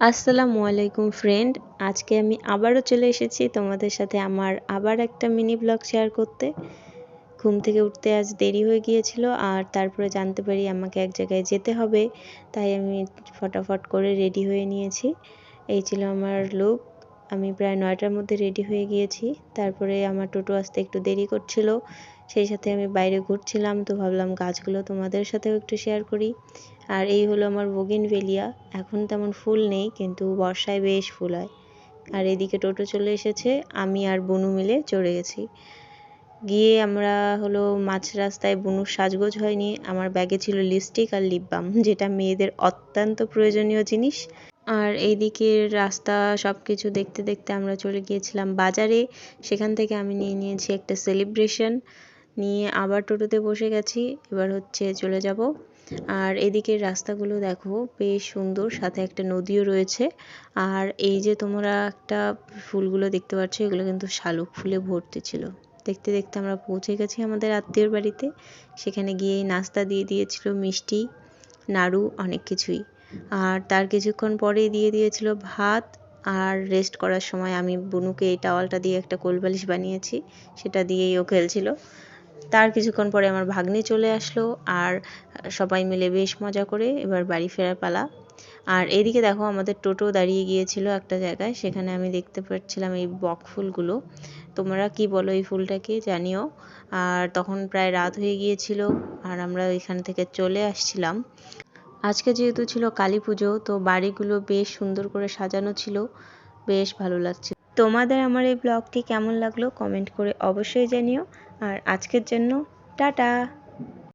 আসসালামু আলাইকুম ফ্রেন্ড আজকে আমি আবারও চলে এসেছি তোমাদের সাথে আমার আবার একটা মিনি ব্লগ শেয়ার করতে। ঘুম থেকে উঠতে আজ দেরি হয়ে গিয়েছিল আর তারপরে জানতে পারি আমাকে এক জায়গায় যেতে হবে, তাই আমি ফটাফট করে রেডি হয়ে নিয়েছি। এই ছিল আমার লুক আমি প্রায় নয়টার মধ্যে রেডি হয়ে গিয়েছি, তারপরে আমার টোটো আসতে একটু দেরি করছিল সেই সাথে আমি বাইরে ঘুরছিলাম তো ভাবলাম গাছগুলো তোমাদের সাথেও একটু শেয়ার করি। আর এই হলো আমার বগিন ভেলিয়া এখন তেমন ফুল নেই, কিন্তু বর্ষায় বেশ ফুল হয়। আর এদিকে টোটো চলে এসেছে, আমি আর বনু মিলে চড়ে গেছি। গিয়ে আমরা হলো মাছ রাস্তায় বনুর সাজগোজ হয়নি, আমার ব্যাগে ছিল লিপস্টিক আর লিপ বাম যেটা মেয়েদের অত্যন্ত প্রয়োজনীয় জিনিস। আর এইদিকে রাস্তা সব কিছু দেখতে দেখতে আমরা চলে গিয়েছিলাম বাজারে। সেখান থেকে আমি নিয়ে নিয়েছি একটা সেলিব্রেশন নিয়ে আবার টোটোতে বসে গেছি, এবার হচ্ছে চলে যাব। আর এদিকের রাস্তাগুলো দেখো, বেশ সুন্দর, সাথে একটা নদীও রয়েছে। আর এই যে তোমরা একটা ফুলগুলো দেখতে পাচ্ছ, এগুলো কিন্তু শালুক ফুলে ভর্তি ছিল। দেখতে দেখতে আমরা পৌঁছে গেছি আমাদের আত্মীয়র বাড়িতে। সেখানে গিয়েই নাস্তা দিয়ে দিয়েছিল মিষ্টি, নাড়ু, অনেক কিছুই। আর তার কিছুক্ষণ পরেই দিয়ে দিয়েছিল ভাত। আর রেস্ট করার সময় আমি বুনুকে এই টাওয়ালটা দিয়ে একটা কোলবালিশ বানিয়েছি, সেটা দিয়েই ও খেলছিল। তার কিছুক্ষণ পরে আমার ভাগ্নি চলে আসলো আর সবাই মিলে বেশ মজা করে এবার বাড়ি ফেরার পালা। আর এদিকে দেখো আমাদের টোটো দাঁড়িয়ে গিয়েছিল একটা জায়গায়, সেখানে আমি দেখতে পাচ্ছিলাম এই বক ফুলগুলো। তোমরা কি বলো এই ফুলটাকে? জানিও। আর তখন প্রায় রাত হয়ে গিয়েছিল আর আমরা এখান থেকে চলে আসছিলাম। আজকে যেহেতু ছিল কালী পুজো, তো বাড়িগুলো বেশ সুন্দর করে সাজানো ছিল। বেশ ভালো লাগছে তোমাদের আমার এই ব্লগটি কেমন লাগল কমেন্ট করে অবশ্যই জানিও। আর আজকের জন্য টাটা।